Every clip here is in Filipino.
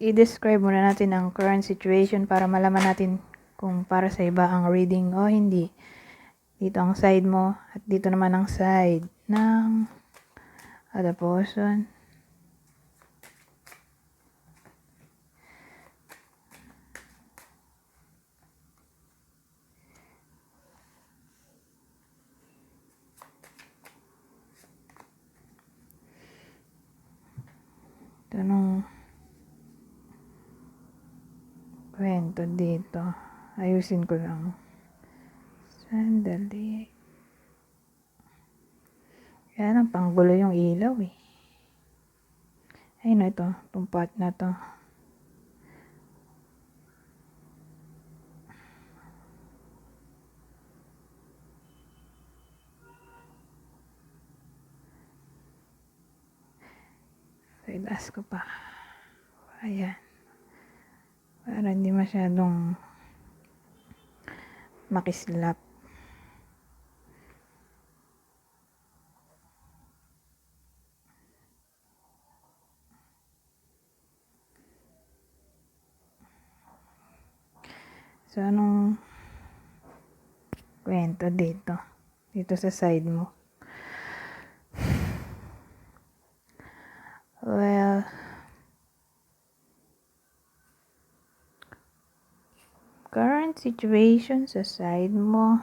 i-describe muna natin ang current situation para malaman natin kung para sa iba ang reading o hindi. Dito ang side mo at dito naman ang side ng other person. Ito nung kwento dito. Ayusin ko lang. Sandali. Kaya nang panggulo yung ilaw eh. Ay na ito. Itong na to. So, itaas ko pa. Ayan. Para hindi masyadong makislap. So, anong kwento dito? Dito sa side mo. Well, current situation sa side mo,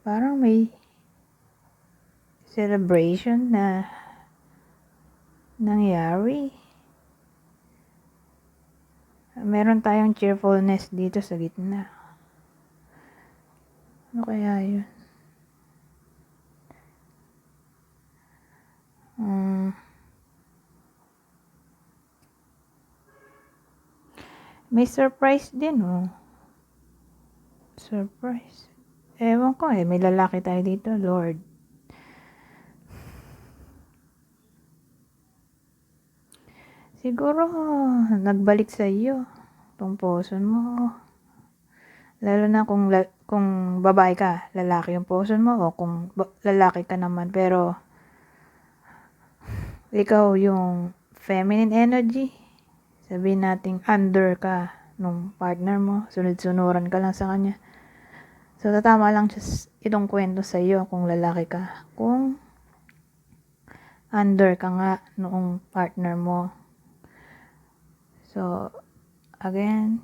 parang may celebration na nangyari. Meron tayong cheerfulness dito sa gitna. Ano kaya yun? May surprise din, oh. Surprise. Ewan ko eh, may lalaki tayo dito, Lord. Siguro, nagbalik sa iyo tong poson mo. Lalo na kung, la- kung babae ka, lalaki yung poson mo, o kung lalaki ka naman, pero ikaw yung feminine energy, sabihin nating under ka nung partner mo, sunod-sunuran ka lang sa kanya. So, tatama lang siya itong kwento sa iyo kung lalaki ka. Kung under ka nga noong partner mo. So, again,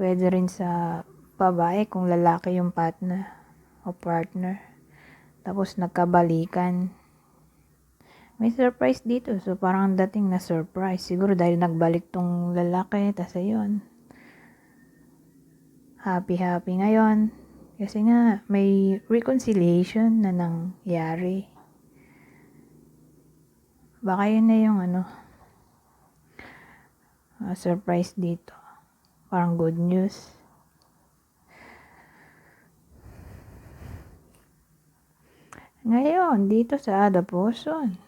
pwede rin sa babae kung lalaki yung partner o partner. Tapos nagkabalikan. May surprise dito. So, parang ang dating na surprise. Siguro dahil nagbalik tong lalaki. Tapos ayun. Happy-happy ngayon. Kasi nga, may reconciliation na nangyari. Baka yun na yung ano, ah, surprise dito. Parang good news. Ngayon, dito sa Adaposon,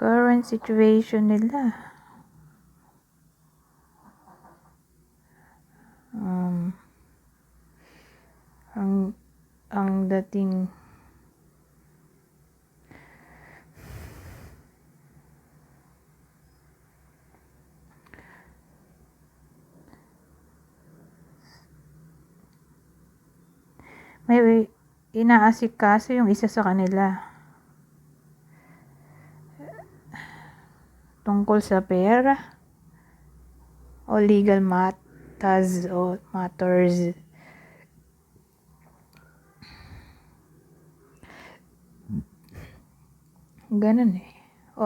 current situation nila. Um, ang ang dating may inaasikaso yung isa sa kanila tungkol sa pera o legal matters o matters. Ganun eh. O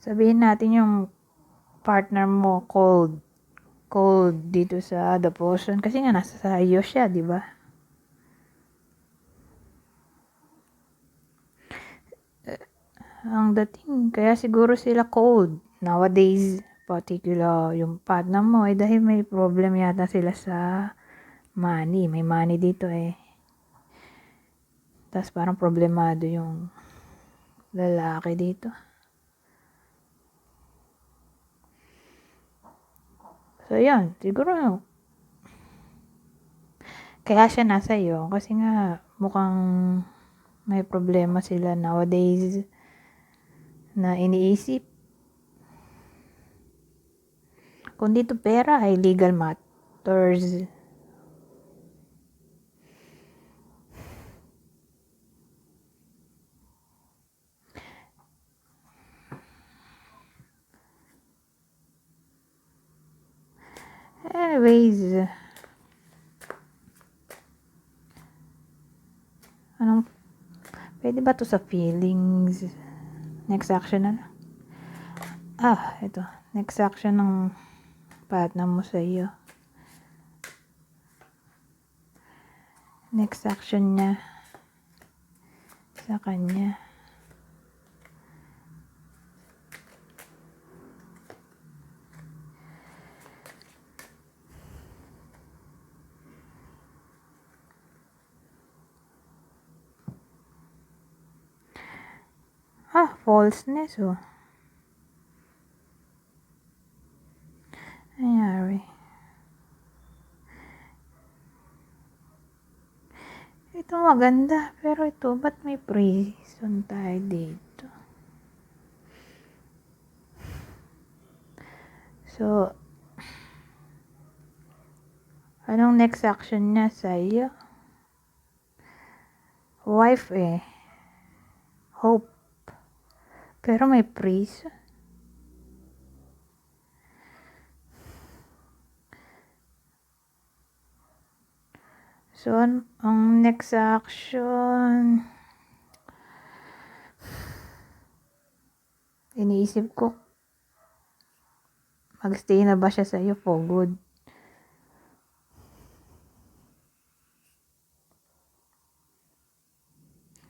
sabihin natin yung partner mo cold cold dito sa the potion. Kasi nga nasa sayo siya di ba? Eh, ang dating kaya siguro sila cold nowadays particular yung partner mo ay dahil may problem yata sila sa money. May money dito eh. Tas parang problemado yung lalaki dito So, yun. Siguro, kaya siya nasa iyo kasi nga mukhang may problema sila nowadays na iniisip. Kung dito pera ay legal matters. Anyways, anong, pwede ba to sa feelings? Next action na lang. Ah, ito. Next action ng partner mo sa iyo. Next action niya sa kanya. Ah, falseness oh. Nangyari. Ito maganda, pero ito, ba't may prison tayo dito? So, anong next action niya sa iyo? Wife eh. Hope. Pero may prison. So, an- ang next action, iniisip ko, magstay na ba siya sa iyo for good?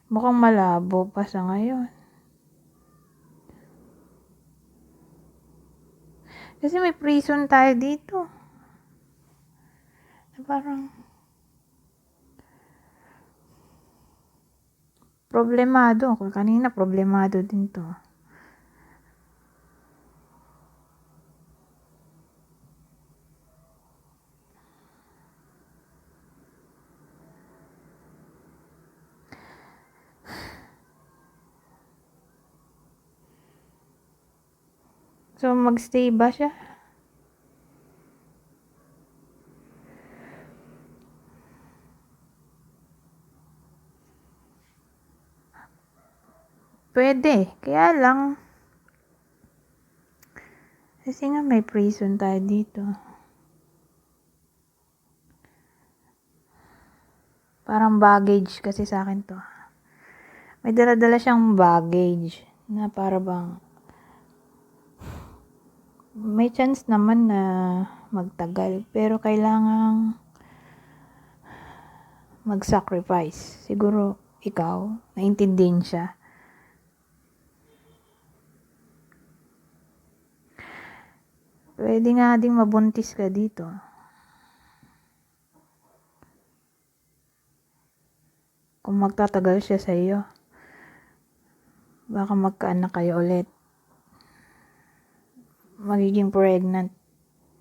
Mukhang malabo pa sa ngayon. Kasi may prison tayo dito. Na parang problemado. Kanina problemado din to. So, magstay ba siya? Pwede. Kaya lang, kasi nga may prison tayo dito. Parang baggage kasi sa akin to. May dala-dala siyang baggage na para bang may chance naman na magtagal pero kailangang mag-sacrifice. Siguro ikaw, naintindihin siya. Pwede nga ding mabuntis ka dito. Kung magtatagal siya sa iyo, baka magkaanak kayo ulit. Magiging pregnant.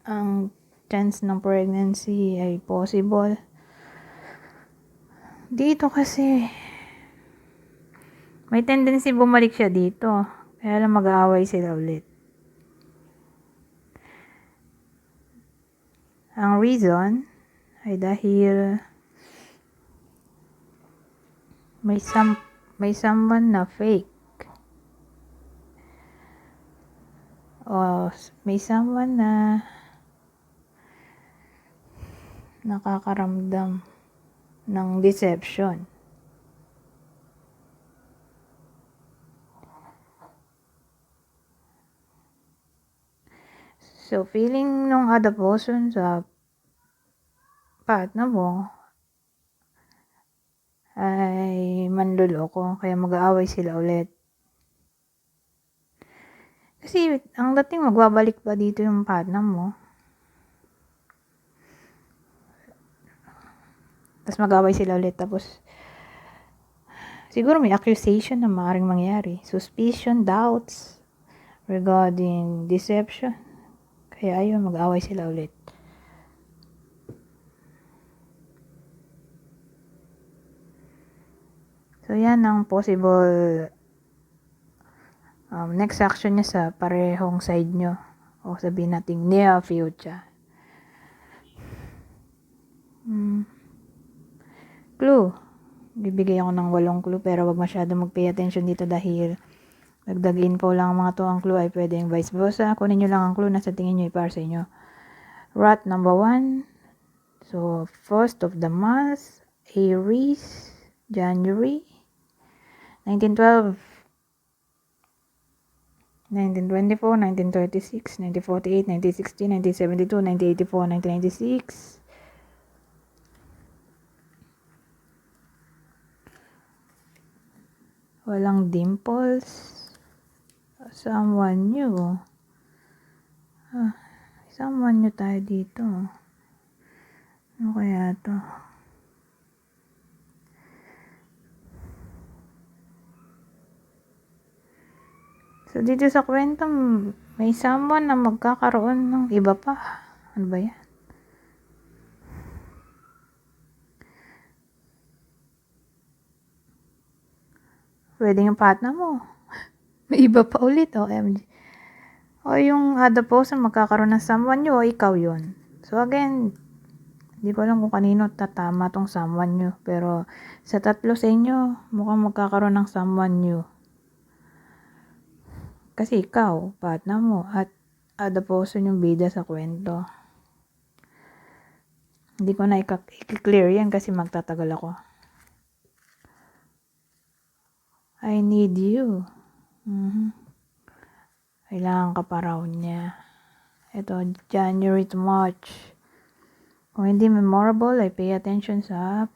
Ang chance ng pregnancy ay possible. Dito kasi, may tendency bumalik siya dito. Kaya lang mag-aaway sila ulit. Ang reason ay dahil may some may someone na fake o may someone na nakakaramdam ng deception. So, feeling nung other person sa partner mo ay manluloko, kaya mag-aaway sila ulit. Kasi, ang dating magbabalik pa dito yung partner mo. Tapos mag-aaway sila ulit, tapos siguro may accusation na maaaring mangyari. Suspicion, doubts regarding deception. Kaya ayun, mag-away sila ulit. So, yan ang possible um, next action niya sa parehong side nyo. O sabihin natin near future. Hmm. Clue. Bibigay ako ng walong clue pero wag masyado mag-pay attention dito dahil dagdag info lang ang mga to. Ang clue ay pwedeng vice versa. Kunin nyo lang ang clue na sa tingin nyo para sa inyo. Rat number one. So, first of the month, Aries, January, 1912, 1924, 1936, 1948, 1960, 1972, 1984, 1996. Walang dimples. Someone new. Ah, someone new tayo dito. Ano kaya to? So, dito sa kwento, may someone na magkakaroon ng iba pa. Ano ba yan? Pwede yung partner mo. May iba pa ulit, OMG. O yung other person, magkakaroon ng someone nyo, o ikaw yon So, again, hindi ko alam kung kanino tatama tong someone nyo. Pero, sa tatlo sa inyo, mukhang magkakaroon ng someone nyo. Kasi ikaw, partner mo, at person yung bida sa kwento. Hindi ko na i-clear yan kasi magtatagal ako. I need you. Mhm. Kailangan ka pa raw niya. Ito, January to March. Kung hindi memorable, ay pay attention sa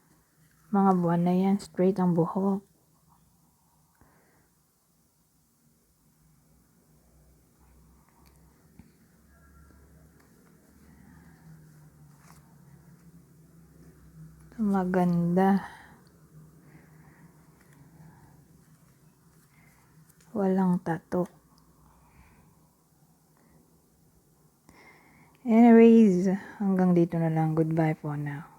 mga buwan na yan. Straight ang buhok. Maganda. Walang tato. Anyways, hanggang dito na lang. Goodbye for now.